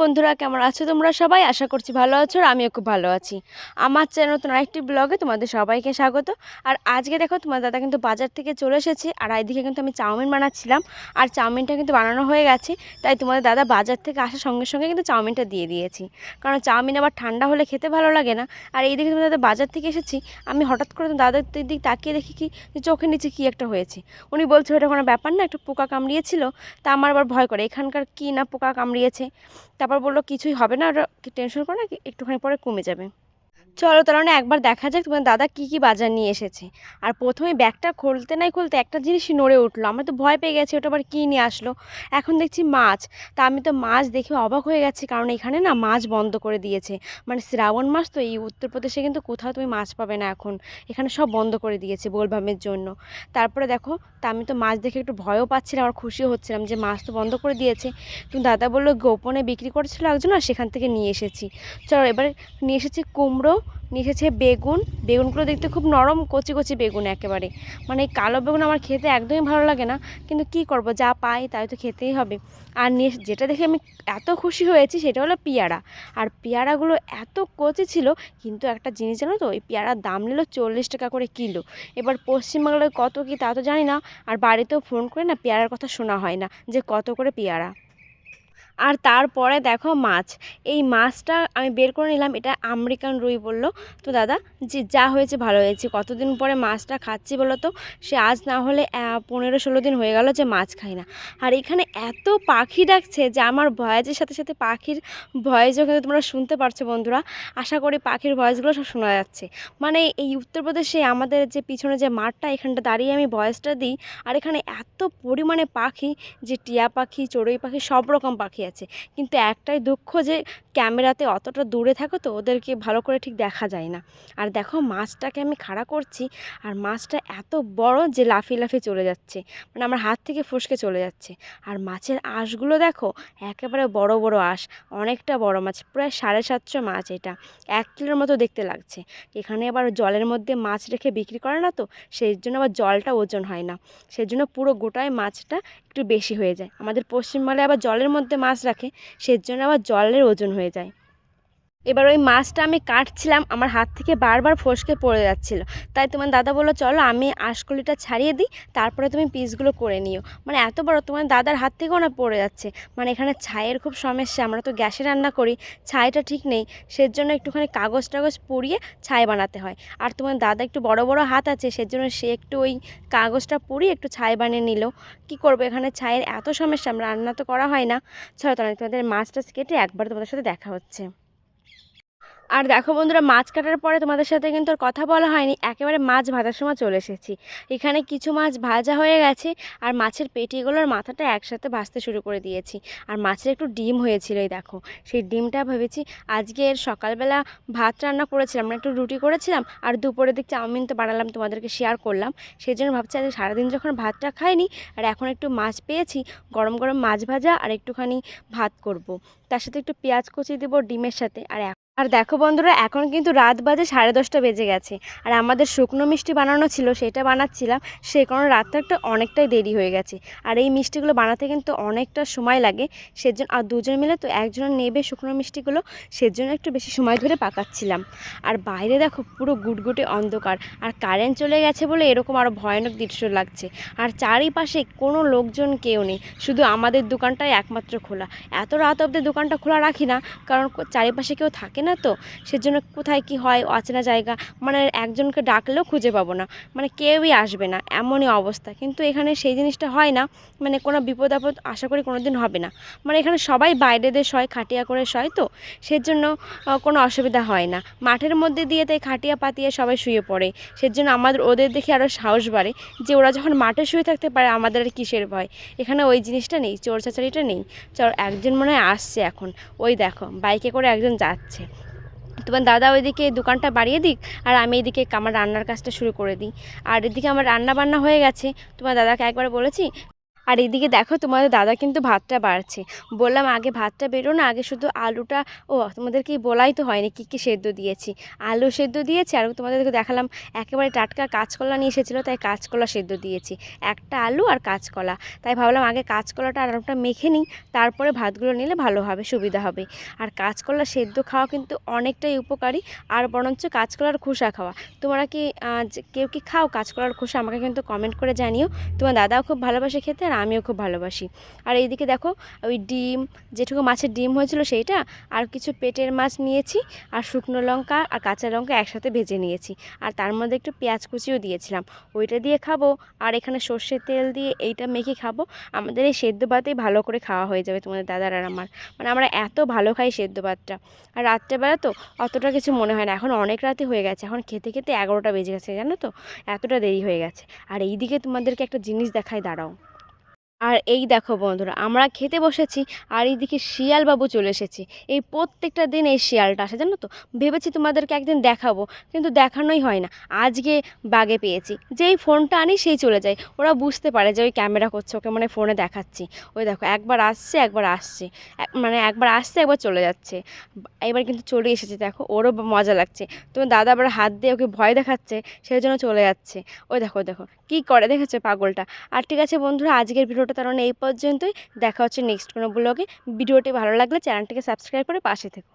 বন্ধুরা, কেমন আছো তোমরা সবাই? আশা করছি ভালো আছো আর আমিও খুব ভালো আছি। আমার চ্যানেল নতুন আরেকটি ব্লগে তোমাদের সবাইকে স্বাগত। আর আজকে দেখো তোমার দাদা কিন্তু বাজার থেকে চলে এসেছে, আর এইদিকে কিন্তু আমি চাউমিন বানাচ্ছিলাম, আর চাউমিনটা কিন্তু বানানো হয়ে গেছে, তাই তোমাদের দাদা বাজার থেকে আসার সঙ্গে সঙ্গে কিন্তু চাউমিনটা দিয়ে দিয়েছি। কারণ চাউমিন আবার ঠান্ডা হলে খেতে ভালো লাগে না। আর এইদিকে তোমার দাদা বাজার থেকে এসেছি, আমি হঠাৎ করে দাদার দিক তাকিয়ে দেখি কি, যে চোখের নিচে কী একটা হয়েছে। উনি বলছে ওটা কোনো ব্যাপার না, একটু পোকা কামড়িয়েছিল, তা আমার আবার ভয় করে, এখানকার কী না পোকা কামড়িয়েছে। তারপর বলল কিছুই হবে না টেনশন করো না একটুখানি পরে কমে যাবে। চলো তাহলে না একবার দেখা যাক তোমার দাদা কী কী বাজার নিয়ে এসেছে। আর প্রথমে ব্যাগটা খুলতে নাই খুলতে একটা জিনিসই নড়ে উঠল। আমরা তো ভয় পেয়ে গেছি, ওটা আবার কী নিয়ে আসলো? এখন দেখছি মাছ। তা আমি তো মাছ দেখে অবাক হয়ে গেছি, কারণ এখানে না মাছ বন্ধ করে দিয়েছে। মানে শ্রাবণ মাস তো এই উত্তরপ্রদেশে কিন্তু কোথাও তুমি মাছ পাবে না এখন। এখানে সব বন্ধ করে দিয়েছে বোলভামের জন্য। তারপরে দেখো, তা আমি তো মাছ দেখে একটু ভয়ও পাচ্ছিলাম আর খুশিও হচ্ছিলাম যে মাছ তো বন্ধ করে দিয়েছে। তুমি দাদা বলল, গোপনে বিক্রি করছিল একজন আর সেখান থেকে নিয়ে এসেছি। চলো এবার নিয়ে এসেছি কুমড়ো নিয়ে এসেছে বেগুন। বেগুনগুলো দেখতে খুব নরম, কচি কচি বেগুন একেবারে। মানে এই কালো বেগুন আমার খেতে একদমই ভালো লাগে না, কিন্তু কি করব, যা পাই তাই তো খেতেই হবে। আর নিয়ে যেটা দেখে আমি এত খুশি হয়েছি সেটা হলো পেয়ারা। আর পেয়ারাগুলো এত কচি ছিল, কিন্তু একটা জিনিস জানো তো, ওই পেয়ারার দাম নিল চল্লিশ টাকা করে কিলো। এবার পশ্চিমবাংলায় কত কি তা তো জানি না, আর বাড়িতেও ফোন করে না পেয়ারার কথা শোনা হয় না, যে কত করে পেয়ারা। আর তারপরে দেখো মাছ। এই মাছটা আমি বের করে নিলাম, এটা আমেরিকান রুই বলল। তো দাদা, যে যা হয়েছে ভালো হয়েছে। কতদিন পরে মাছটা খাচ্ছি বলো তো? সে আজ না হলে পনেরো ষোলো দিন হয়ে গেল যে মাছ খাই না। আর এখানে এত পাখি ডাকছে যে আমার ভয়েসের সাথে সাথে পাখির ভয়েজও কিন্তু তোমরা শুনতে পারছ বন্ধুরা। আশা করি পাখির ভয়েসগুলো সব শোনা যাচ্ছে। মানে এই উত্তরপ্রদেশে আমাদের যে পিছনে যে মাঠটা, এখানটা দাঁড়িয়ে আমি ভয়েসটা দিই। আর এখানে এত পরিমাণে পাখি যে টিয়া পাখি, চড়ুই পাখি, সব রকম পাখি আছে। কিন্তু একটাই দুঃখ যে, ক্যামেরাতে অতটা দূরে থাকো তো, ওদেরকে ভালো করে ঠিক দেখা যায় না। আর দেখো, মাছটাকে আমি খাড়া করছি, আর মাছটা এত বড় যে, লাফিয়ে লাফিয়ে চলে যাচ্ছে। মানে আমার হাত থেকে ফসকে চলে যাচ্ছে। আর মাছের আঁশগুলো দেখো, একেবারে বড় বড় আঁশ, অনেকটা বড় মাছ, প্রায় সাড়ে সাতশো মাছ এটা। এক কিলোর মতো দেখতে লাগছে। এখানে আবার জলের মধ্যে মাছ রেখে বিক্রি করে না তো, সেই জন্য আবার জলটা ওজন হয় না। সেই জন্য পুরো গোটায় মাছটা একটু বেশি হয়ে যায়। আমাদের পশ্চিমবঙ্গে আবার জলের মধ্যে মাছ রাখে সেজন্য আবার জলের ওজন হয়ে যায়। এবার ওই মাছটা আমি কাটছিলাম, আমার হাত থেকে বারবার ফসকে পড়ে যাচ্ছিল। তাই তোমার দাদা বলল, চলো আমি আঁশকলিটা ছাড়িয়ে দিই, তারপরে তুমি পিসগুলো করে নিও। মানে এত বড়, তোমার দাদার হাত থেকেও না পড়ে যাচ্ছে। মানে এখানে ছাইয়ের খুব সমস্যা, আমরা তো গ্যাসে রান্না করি, ছাইটা ঠিক নেই। সেজন্য একটুখানি কাগজ টাগজ পুড়িয়ে ছাই বানাতে হয়। আর তোমার দাদা একটু বড় বড় হাত আছে, সেজন্য সে একটু ওই কাগজটা পুড়িয়ে একটু ছাই বানিয়ে নিল। কি করব, এখানে ছাইয়ের এত সমস্যা আমরা রান্না তো করা হয় না। চলো তোমাদের মাছটা কেটে একবার তোমাদের সাথে দেখা হচ্ছে। আর দেখো বন্ধুরা, মাছ কাটার পরে তোমাদের সাথে কিন্তু আর কথা বলা হয়নি। একেবারে মাছ ভাজার সময় চলে এসেছি। এখানে কিছু মাছ ভাজা হয়ে গেছে আর মাছের পেটিগুলোর মাথাটা একসাথে ভাজতে শুরু করে দিয়েছি। আর মাছের একটু ডিম হয়েছিল, এই দেখো। সেই ডিমটা ভেবেছি আজকের সকালবেলা ভাত রান্না করেছিলাম মানে একটু রুটি করেছিলাম আর দুপুরের দিক চাউমিন তো বানালাম, তোমাদেরকে শেয়ার করলাম। সেই জন্য ভাবছি আজকে সারাদিন যখন ভাতটা খাইনি আর এখন একটু মাছ পেয়েছি, গরম গরম মাছ ভাজা আর একটুখানি ভাত করব। তার সাথে একটু পেঁয়াজ কুচি দেবো ডিমের সাথে আর আর দেখো বন্ধুরা, এখন কিন্তু রাত বাজে সাড়ে দশটা বেজে গেছে। আর আমাদের শুকনো মিষ্টি বানানো ছিল, সেটা বানাচ্ছিলাম। সে কারণে রাতটা একটা অনেকটাই দেরি হয়ে গেছে। আর এই মিষ্টিগুলো বানাতে কিন্তু অনেকটা সময় লাগে। সেজন্য, আর দুজন মিলে তো একজন নেবে শুকনো মিষ্টিগুলো, সেজন্য একটু বেশি সময় ধরে পাকাচ্ছিলাম। আর বাইরে দেখো, পুরো গুটগুটে অন্ধকার। আর কারেন্ট চলে গেছে বলে এরকম আরও ভয়ানক দৃশ্য লাগছে। আর চারিপাশে কোনো লোকজন কেউ নেই। শুধু আমাদের দোকানটাই একমাত্র খোলা। এত রাত অবধি দোকানটা খোলা রাখি না, কারণ চারিপাশে কেউ থাকে না তো? সেজন্য কোথায় কি হয় অচেনা জায়গা মানে একজনকে ডাকলেও খুঁজে পাবো না। মানে কেউই আসবে না, এমনই অবস্থা। কিন্তু এখানে সেই জিনিসটা হয় না মানে কোনো বিপদ আপদ আশা করি কোনো দিন হবে না। মানে এখানে সবাই বাইরে দিয়ে শয় খাটিয়া করে শয় তো, সেজন্য কোনো অসুবিধা হয় না। মাঠের মধ্যে দিয়ে তাই খাটিয়া পাতিয়ে সবাই শুয়ে পড়ে। সেজন্য আমাদের ওদের দেখে আরও সাহস বাড়ে যে ওরা যখন মাঠে শুয়ে থাকতে পারে, আমাদের আর কিসের ভয়? এখানে ওই জিনিসটা নেই, চোর চাচারিটা নেই। চল একজন মনে হয় আসছে এখন। ওই দেখো, বাইকে করে একজন যাচ্ছে। তোমার দাদা ওইদিকে দোকানটা বাড়িয়ে দিক, আর আমি এদিকে আমার রান্নার কাজটা শুরু করে দিই। আর এদিকে আমার রান্না বান্না হয়ে গেছে তোমার দাদাকে একবার বলেছি আর এদিকে দেখো তোমাদের দাদা কিন্তু ভাতটা বাড়ছে। বললাম, আগে ভাতটা বেরো না, আগে শুধু আলুটা ও, তোমাদেরকে বলাই তো হয়নি কী কী সেদ্ধ দিয়েছি। আলু সেদ্ধ দিয়েছি আর তোমাদেরকে দেখালাম, একেবারে টাটকা কাঁচকলা নিয়ে এসেছিল, তাই কাঁচকলা সেদ্ধ দিয়েছি। একটা আলু আর কাঁচকলা। তাই ভাবলাম, আগে কাঁচকলাটা আলুটা মেখে নিই, তারপরে ভাতগুলো নিলে ভালো হবে, সুবিধা হবে। আর কাঁচকলা সেদ্ধ খাওয়া কিন্তু অনেকটাই উপকারী, আর বরঞ্চ কাঁচকলার খোসা খাওয়া। তোমরা কি কেউ কি খাও কাঁচকলার খোসা, আমাকে কিন্তু কমেন্ট করে জানিও। তোমার দাদাও খুব ভালোবাসে খেতে আর আমিও খুব ভালোবাসি। আর এইদিকে দেখো, ওই ডিম, যেটুকু মাছের ডিম হয়েছিল সেইটা, আর কিছু পেটের মাছ নিয়েছি, আর শুকনো লঙ্কা আর কাঁচা লঙ্কা একসাথে ভেজে নিয়েছি। আর তার মধ্যে একটু পেঁয়াজ কুচিও দিয়েছিলাম। ওইটা দিয়ে খাব, আর এখানে সর্ষের তেল দিয়ে এইটা মেখে খাব। আমাদের এই সেদ্ধ ভাতেই ভালো করে খাওয়া হয়ে যাবে তোমাদের দাদার আর আমার। মানে আমরা এত ভালো খাই সেদ্ধ ভাতটা। আর রাত্রেবেলা তো অতটা কিছু মনে হয় না। এখন অনেক রাতে হয়ে গেছে। এখন খেতে খেতে এগারোটা বেজে গেছে, জানো তো? এতটা দেরি হয়ে গেছে। আর এইদিকে তোমাদেরকে একটা জিনিস দেখায় দাঁড়াও। আর এই দেখো বন্ধুরা, আমরা খেতে বসেছি আর এইদিকে শিয়াল বাবু চলে এসেছে। এই প্রত্যেকটা দিন এই শিয়ালটা আসে, জানো তো? ভেবেছি তোমাদেরকে একদিন দেখাবো, কিন্তু দেখানোই হয় না। আজকে বাগে পেয়েছি। যেই ফোনটা আনি সেই চলে যায়। ওরা বুঝতে পারে যে ওই ক্যামেরা করছে, ওকে মানে ফোনে দেখাচ্ছি। ওই দেখো, একবার আসছে একবার আসছে। মানে একবার আসছে, একবার চলে যাচ্ছে। এবার কিন্তু চলে এসেছে, দেখো, ওরও মজা লাগছে। তোমার দাদা আবার হাত দিয়ে ওকে ভয় দেখাচ্ছে সেই জন্য চলে যাচ্ছে। ওই দেখো দেখো, কী করে দেখেছ পাগলটা? আর ঠিক আছে বন্ধুরা, আজকের ভিডিওটা তার মানে এই পর্যন্তই। দেখা হচ্ছে নেক্সট কোনো ব্লগে ভিডিওটি ভালো লাগলে চ্যানেলটিকে সাবস্ক্রাইব করে পাশে থেকো।